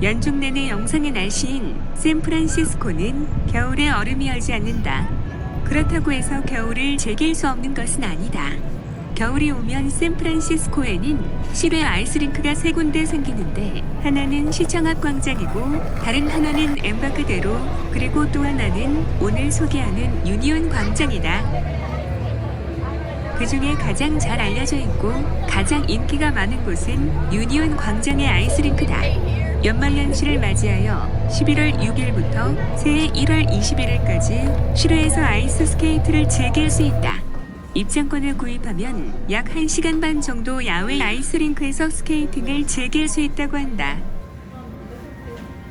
연중 내내 영상의 날씨인 샌프란시스코는 겨울에 얼음이 얼지 않는다. 그렇다고 해서 겨울을 즐길 수 없는 것은 아니다. 겨울이 오면 샌프란시스코에는 실외 아이스링크가 세 군데 생기는데 하나는 시청 앞 광장이고 다른 하나는 엠바크대로 그리고 또 하나는 오늘 소개하는 유니온 광장이다. 그 중에 가장 잘 알려져 있고 가장 인기가 많은 곳은 유니온 광장의 아이스링크다. 연말연시를 맞이하여 11월 6일부터 새해 1월 21일까지 실외에서 아이스 스케이트를 즐길 수 있다. 입장권을 구입하면 약 1시간 반 정도 야외 아이스링크에서 스케이팅을 즐길 수 있다고 한다.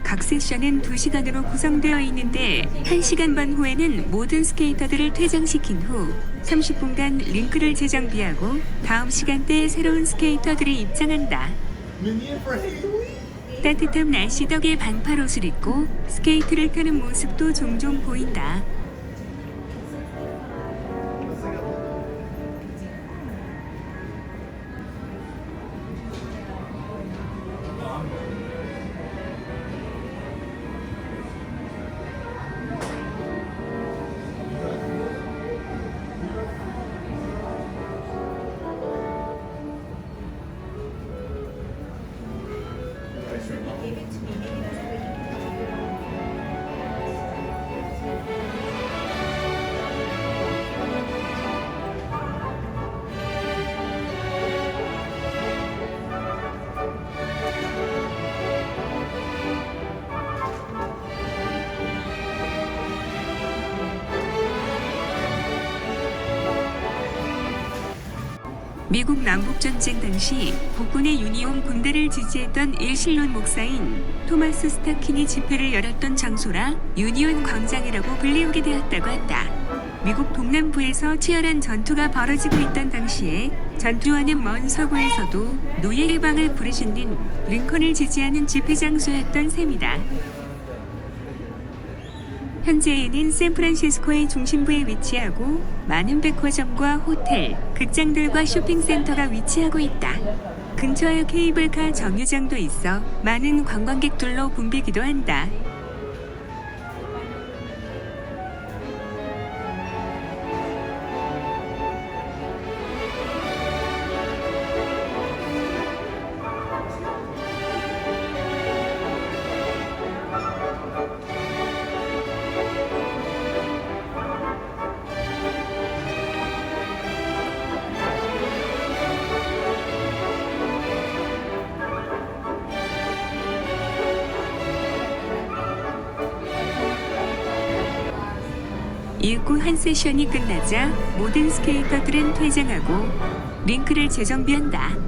각 세션은 2시간으로 구성되어 있는데 1시간 반 후에는 모든 스케이터들을 퇴장시킨 후 30분간 링크를 재정비하고 다음 시간대에 새로운 스케이터들이 입장한다. 따뜻한 날씨 덕에 반팔 옷을 입고 스케이트를 타는 모습도 종종 보인다. 미국 남북전쟁 당시 북군의 유니온 군대를 지지했던 일실론 목사인 토마스 스타킨이 집회를 열었던 장소라 유니온 광장이라고 불리우게 되었다고 한다. 미국 동남부에서 치열한 전투가 벌어지고 있던 당시에 전투하는 먼 서구에서도 노예 해방을 부르짖는 링컨을 지지하는 집회 장소였던 셈이다. 현재에는 샌프란시스코의 중심부에 위치하고 많은 백화점과 호텔, 극장들과 쇼핑센터가 위치하고 있다. 근처에 케이블카 정류장도 있어 많은 관광객들로 붐비기도 한다. 일구 한 세션이 끝나자 모든 스케이터들은 퇴장하고 링크를 재정비한다.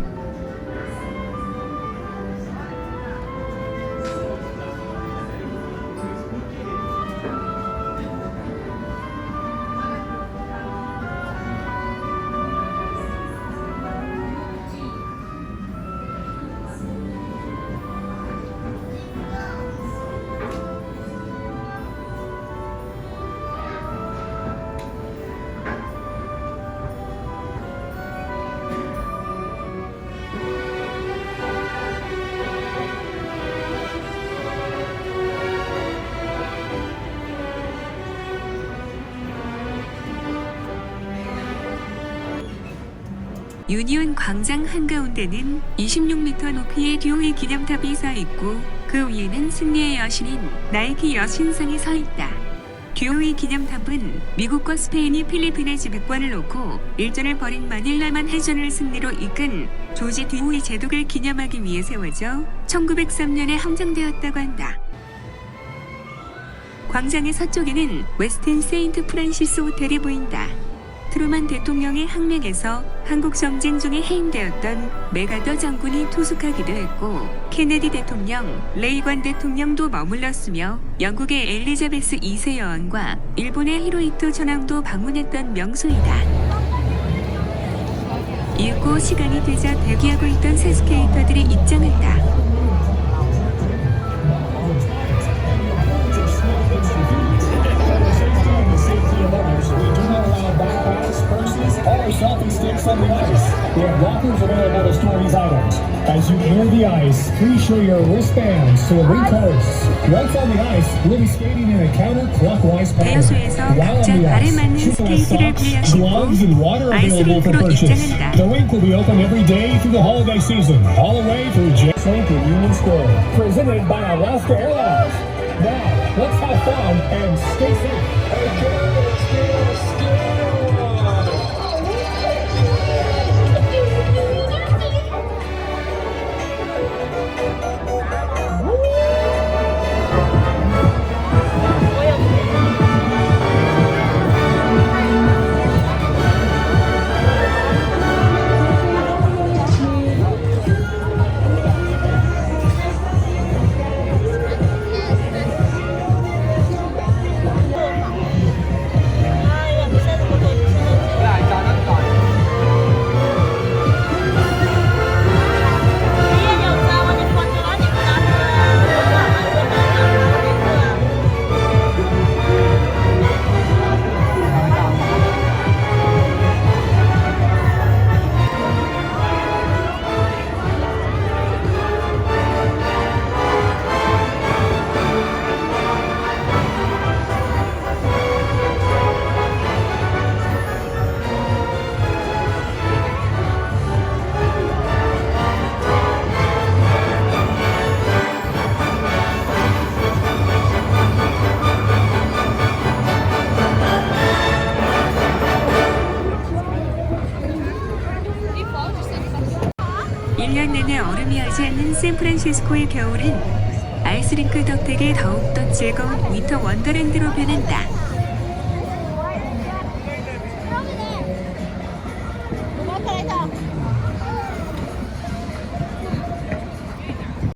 유니온 광장 한가운데는 26m 높이의 듀오의 기념탑이 서 있고 그 위에는 승리의 여신인 나이키 여신상이 서 있다. 듀오의 기념탑은 미국과 스페인이 필리핀의 지배권을 놓고 일전을 벌인 마닐라만 해전을 승리로 이끈 조지 듀오의 제독을 기념하기 위해 세워져 1903년에 함정되었다고 한다. 광장의 서쪽에는 웨스틴 세인트 프란시스 호텔이 보인다. 트루만 대통령의 항명에서 한국 정쟁 중에 해임되었던 메가더 장군이 투숙하기도 했고 케네디 대통령, 레이관 대통령도 머물렀으며 영국의 엘리자베스 2세 여왕과 일본의 히로히토 전왕도 방문했던 명소이다. 읽고 시간이 되자 대기하고 있던 새 스케이터들이 입장한다. as you clear the ice, please show your wristbands to the ring posts. Once on the ice, we'll be skating in a counterclockwise pattern. While on the ice, socks, gloves, and water available for purchase. The rink will be open every day through the holiday season, all the way through Jets Link in Union Square. Presented by Alaska Airlines. Now, let's have fun and stay safe. 일년 내내 얼음이 얼지 않는 샌프란시스코의 겨울은 아이스링크 덕택에 더욱더 즐거운 위터 원더랜드로 변한다.